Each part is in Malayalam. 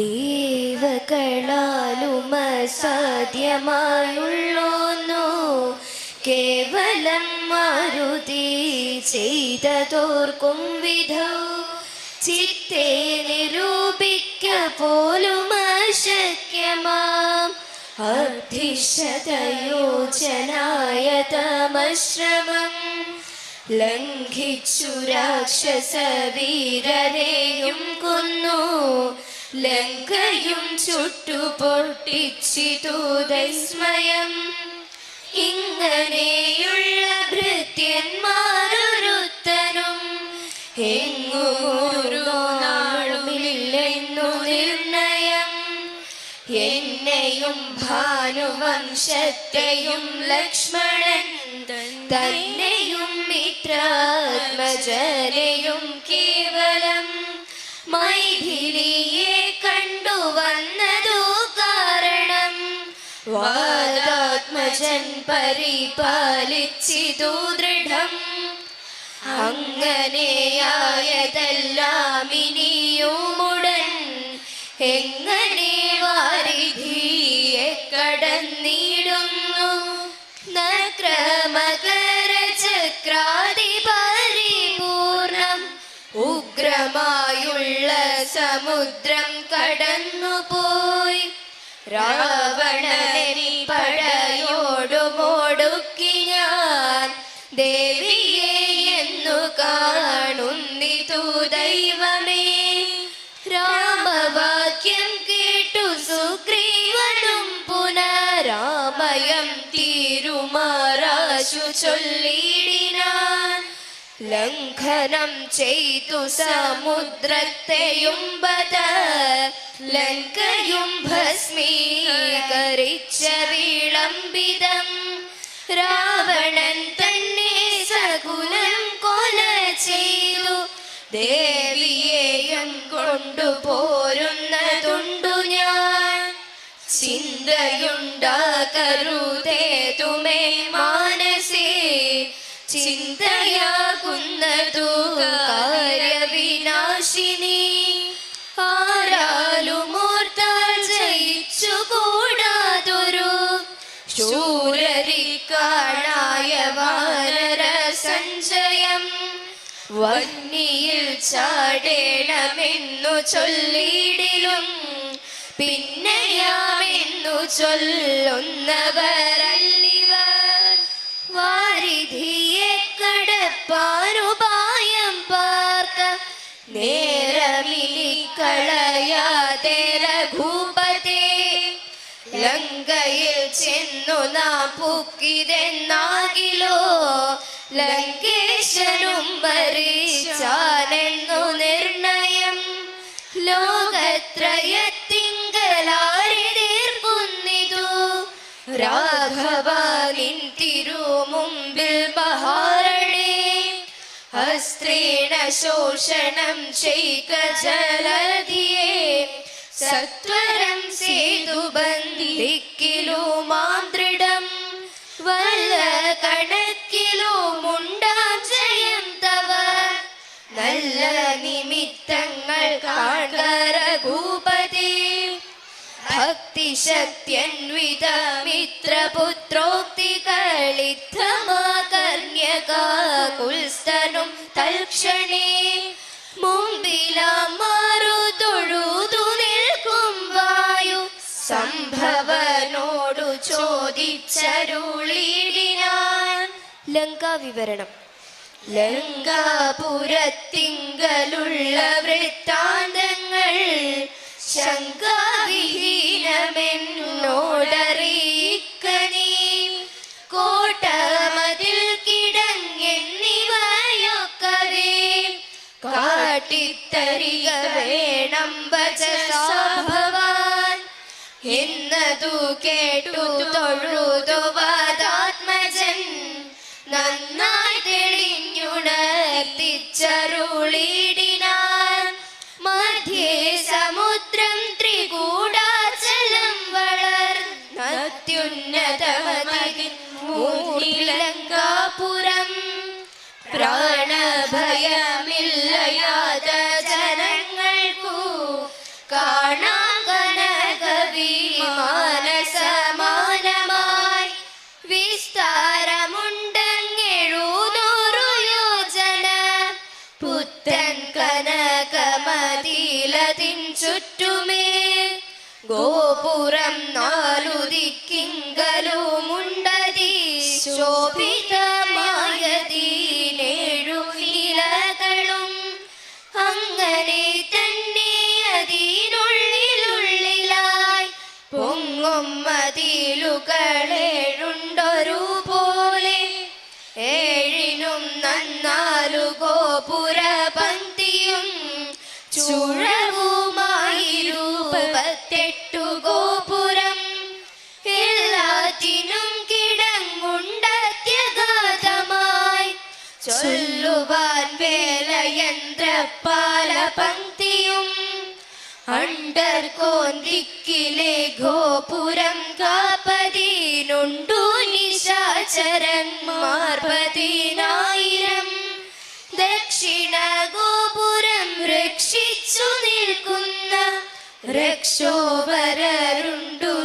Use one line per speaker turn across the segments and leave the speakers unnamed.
ദേവകളാലും സാധ്യമായുള്ളോന്നു കേവലം മാരുതി ചെയ്തതോർക്കും വിധ. ചിത്തെ നിരൂപിക്ക പോലും അശക്യമാം. അർദ്ധിശതയോജനായ തമശ്രമം. ലംഘിച്ചു രാക്ഷസ വീരരെയും കൊന്നു. ലങ്കയും ചുട്ടുപൊട്ടിച്ചിതു ദൈസ്മയം ഇങ്ങനെയുള്ള ഭൃത്യന്മാരൊരുത്തനും എങ്ങുമൊരു നാളുമില്ലെന്നു നിർണയം. എന്നെയും ഭാനുവംശത്തെയും ലക്ഷ്മണൻ തന്നെയും മിത്രാത്മജനെയും കേവലം വാദാത്മജൻ പരിപാലിച്ചിതു ദൃഢം. അങ്ങനെയായതെല്ലാം ഇനിയുമുടൻ എങ്ങനെ വാരിധിയെ കടന്നിടുന്നു നക്രമകര ചക്രാതി പരിപൂർണം ഉഗ്രമായുള്ള സമുദ്രം കടന്നുപോയി. രാവണനെ പടയോടുമോടുക്കി ഞാൻ ദേവിയെ എന്നു കാണുന്നിതു ദൈവമേ. രാമവാക്യം കേട്ടു സുഗ്രീവനും പുനരാമയം തീരുമാറാശു ചൊല്ലിടിനാൻ ലംഘനം ചെയ്തു സമുദ്രത്തെയും ബദ ലങ്കയും ഭസ്മീകരിച്ച വിളംബിതം രാവണൻ തന്നെ സകുലം കൊല ചെയ്തു. ദേവിയെയും കൊണ്ടുപോരുന്നതുണ്ടു ഞാൻ. ചിന്തയുണ്ടാകരുതേ തുമേ മാനസേ വന്നിയിൽ ചാടേണമെന്നു ചൊല്ലിയിടിലും പിന്നെയാമെന്നു ചൊല്ലുന്നവരല്ലിവർ. വാരിധിയെ കടപ്പാനുപായം പാർക്ക നേരമിലിക്കളയാതെ രഘൂപതേ. ലങ്കയിൽ ചെന്നു നാം പുക്കിതെന്നാകിലോ ലങ്കേശനും ഭരിച്ചാലെന്നു നിർണയം. ലോകത്രയത്തിങ്കലാരെതിർക്കുന്നിതു രാഘവാലിൻ തിരുമുമ്പിൽ ബഹാരണേ ഹസ്ത്രേണ ശോഷണം ചെയ്ക ജലധിയെ. സത്വരം സേതു ബന്ധിക്കിലു മാം ദൃഢം വല്ല കണക്കിലുമുണ്ടാം ജയം നല്ല നിമിത്തങ്ങൾ കാണരഘൂപതി ഭക്തിശക്തിയന്വിത മിത്രപുത്രോക്തികളിത്തമാകർണ്യകുൽസ്തനും തൽക്ഷണേ. മുമ്പിലാം മാറു തൊഴുതു നിൽക്കും വായു. സംഭവനോടു ചോദിച്ചരുളിടിനാൻ ലങ്കാ വിവരണം ലങ്കാപുരത്തിങ്കലുള്ള വൃത്താന്തങ്ങൾ ശങ്കാവിഹീനമെന്നോടറിയിക്കനീ കോട്ടമതിൽ കിടങ്ങെന്നിവയൊക്കവേ. കാട്ടിത്തരിക വേണം ഭജസാഭവാൻ എന്നതു കേട്ടു തൊഴുതു വാദാത്മജൻ നന്നായി തെളിഞ്ഞുണർത്തിച്ചരുളിടിനാൻ ഗോപുരം നാലു ദിക്കിങ്കലുമുണ്ടതി ശോഭിതമായതിലേഴു ഇലകളും അങ്ങനെ തന്നെ അതിനുള്ളിലുള്ളിലായി പൊങ്ങും മതിലുകളേഴുണ്ടൊരു വേലയന്ത്രപ്പാല പങ്ക്തിയും അണ്ടർ കോന്തിക്കിലെ ഗോപുരം കാപ്പതിനുണ്ടു നിശാചരന്മാർ പതിനായിരം ദക്ഷിണ ഗോപുരം രക്ഷിച്ചു നിൽക്കുന്ന രക്ഷോപരരുണ്ടു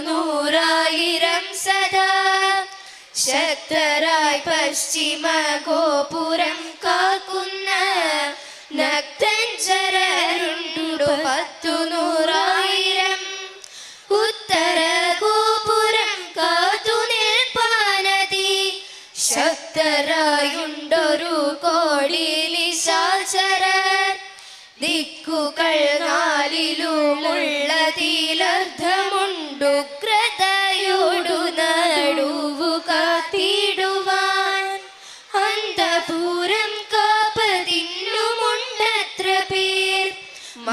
നൂറായിരം സദാ. ശക്തരായി പശ്ചിമ ഗോപുരം കാക്കുന്ന നക്തഞ്ചരരുണ്ടു പത്തു നൂറായിരം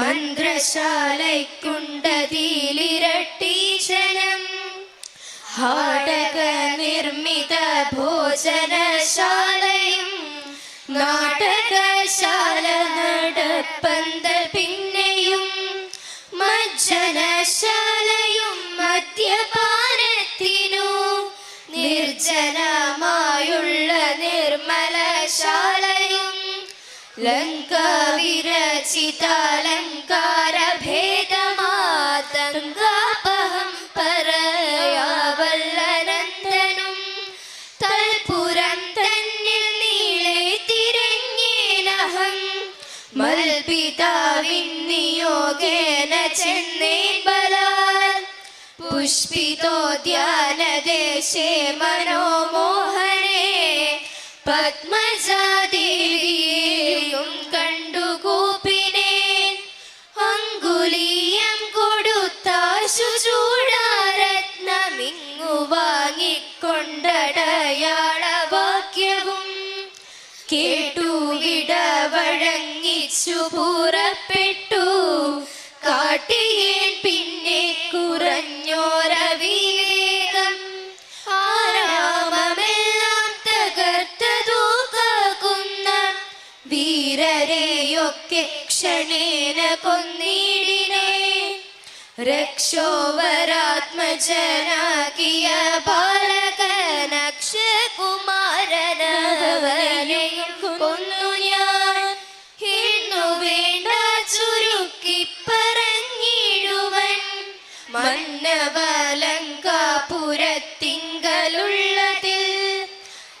മന്ത്രശാലയ്ക്കുണ്ടതിലിരട്ടീശനം. ഹാടക നിർമ്മിത ഭോജനശാലയും നാടകശാല നടപ്പന്തൽ പിന്നെയും മജ്ജനശാലയും മദ്യപാനത്തിനു നിർജനമായുള്ള നിർമ്മലശാലയും ലങ്കാവിരചിതാലങ്കാര പുഷ്പിതോദ്യാനദേശേ മനോമോഹനേ ക്ഷണേന കൊന്നിടിനെ രക്ഷോവരാത്മജനാകിയ ബാലകനക്ഷകുമാരനവനെയും കൊന്നു ഞാൻ. ഇന്നു പറഞ്ഞിടുവൻ. മന്നവലങ്കാപുരത്തിങ്കലുള്ളതിൽ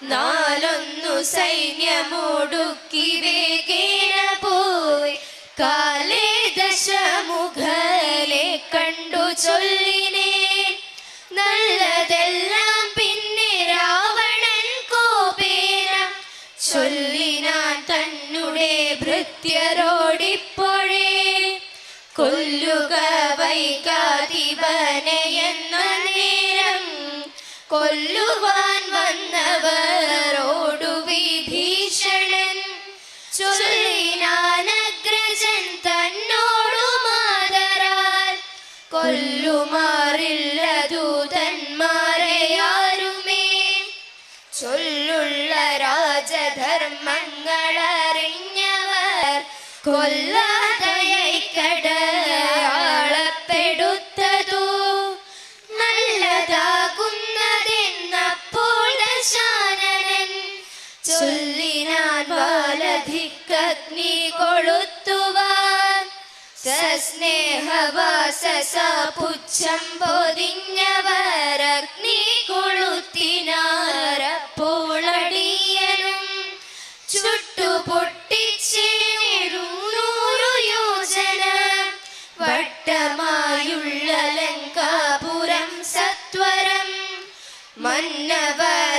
വേഗേന കൊല്ലുക വൈകാതിവനെ എന്ന നേരം കൊല്ലുവാൻ വന്നവരോടു വിഭീഷണൻ ചൊല്ലിനാനഗ്രജൻ തന്നോടു മാതരാൽ കൊല്ലുമാറില്ല ദൂതന്മാരെയാരുമേ ചൊല്ലുള്ള രാജധർമ്മങ്ങൾ അറിഞ്ഞവർ സസ്നേഹവാസസ പുച്ഛം പൊതിഞ്ഞവരഗ്നി കൊളുത്തിനാരപ്പോളടിയനും ചുട്ടുപൊട്ടിച്ചേരുന്നൂറു യോജന. വട്ട വട്ടമായുള്ള ലങ്കാപുരം സത്വരം. മന്നവലങ്കയിലുള്ള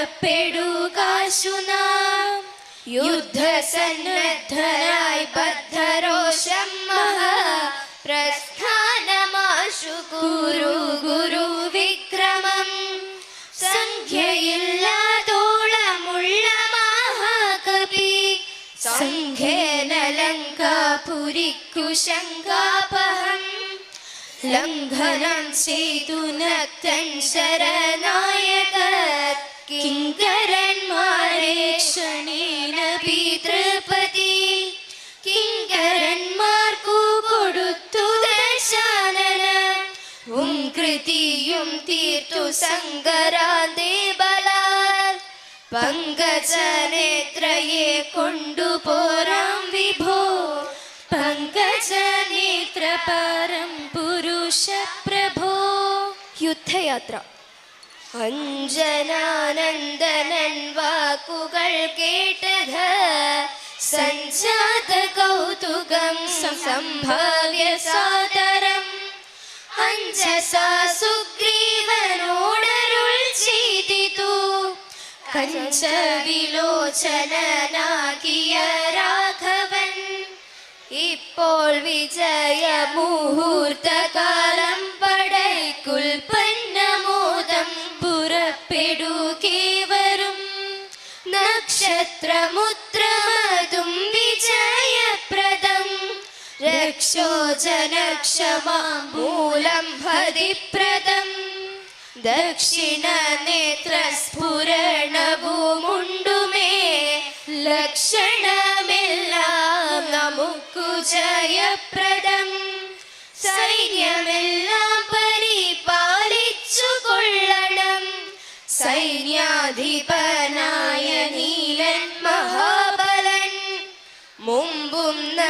പുറപ്പെടുകാശു നാം യുദ്ധസന്നദ്ധരായി ബദ്ധരോഷം മഹാ. പ്രസ്ഥാനമാശു ഗുരു ഗുരു വിക്രമം. സംഖ്യയില്ലാതോളമുള്ള മഹാകവി. സംഖ്യേന ശങ്കാപഹം ലംഘനം ചെയ്തു നക്തൻ ശരനായക കിങ്കരന്മാരെ ക്ഷണീന പിതൃപതി. കിങ്കരന്മാർക്കു കൊടുത്തു ദശാനന. ഉംകൃതിയും തീർത്തു സങ്കരാന്തേ ബലാൽ. പങ്കജനേത്രയെ കൊണ്ടുപോരാം വിഭോ. പങ്കജനേത്ര പരം പുരുഷ പ്രഭോ യുദ്ധയാത്ര. അഞ്ജനാനന്ദനൻ വാക്കുകൾ കേട്ടത് സഞ്ജാത കൗതുകം സംഭാവ്യ സാദരം. അഞ്ജസാ സുഗ്രീവനോടരുൾ ചെയ്തിതു. കഞ്ചവിലോചനാകിയ രാഘവൻ. ഇപ്പോൾ വിജയ മുഹൂർത്തകാലം നക്ഷത്രമുത്രമതും വിജയപ്രദം രക്ഷോജനക്ഷമാമൂലം ഭതിപ്രദം ദക്ഷിണ നേത്രസ്ഫുരണവുമുണ്ടുമേ ലക്ഷണമെല്ലാം നമുക്കു ജയപ്രദം സൈന്യമെല്ലാം പരിപാലിച്ചു കൊള്ളണം സൈന്യാധിപനായ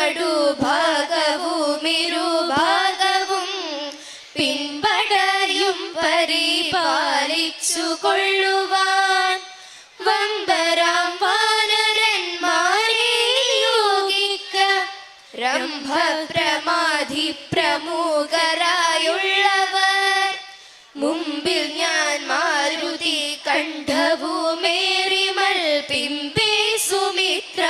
മുമ്പും നടുഭാഗവും ഇരുഭാഗവും പിൻപടയും പരിപാലിച്ചു കൊള്ളുവാൻ വമ്പരാം വാനരന്മാരെ യോഗിക്ക രംഭപ്രമാധി പ്രമുഖരായുള്ളവർ. മുമ്പിൽ ഞാൻ മാരുതി കണ്ഠവുമേറിമൽ പിമ്പേ സുമിത്രാത്മജനങ്കതോപരി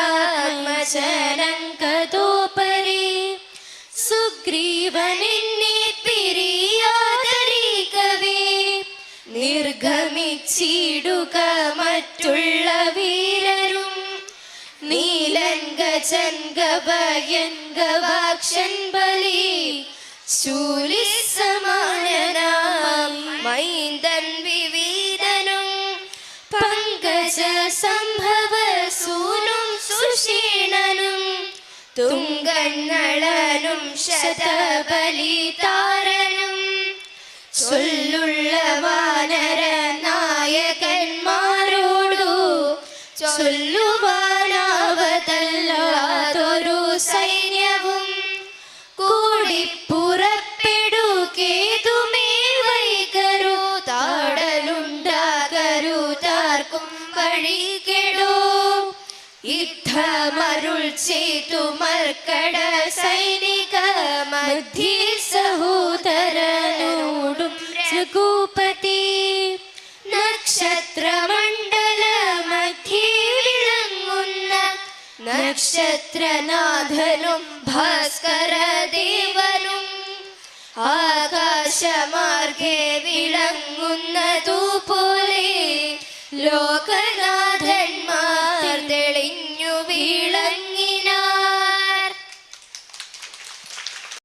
ബലി ശൂലി സമാനനാം മൈന്ദൻ വിവീതനും. പങ്കജ സംഭവ സൂനും സുഷീണനും. തുങ്കണ്ണളനും ശതബലി താരനും ചൊല്ലുള്ള വാനര നായകന്മാരോടു ചൊല്ലുവാനാവതല്ലാതൊരു ചെയ്തു മർക്കട സൈനിക മധ്യേ സഹോദരനോടും രഘുപതി. നക്ഷത്രമണ്ഡല മധ്യേ വിളങ്ങുന്ന നക്ഷത്രനാഥനും ഭാസ്കരദേവനും ആകാശമാർഗെ വിളങ്ങുന്നതുപോലെ ലോകനാഥന്മാർ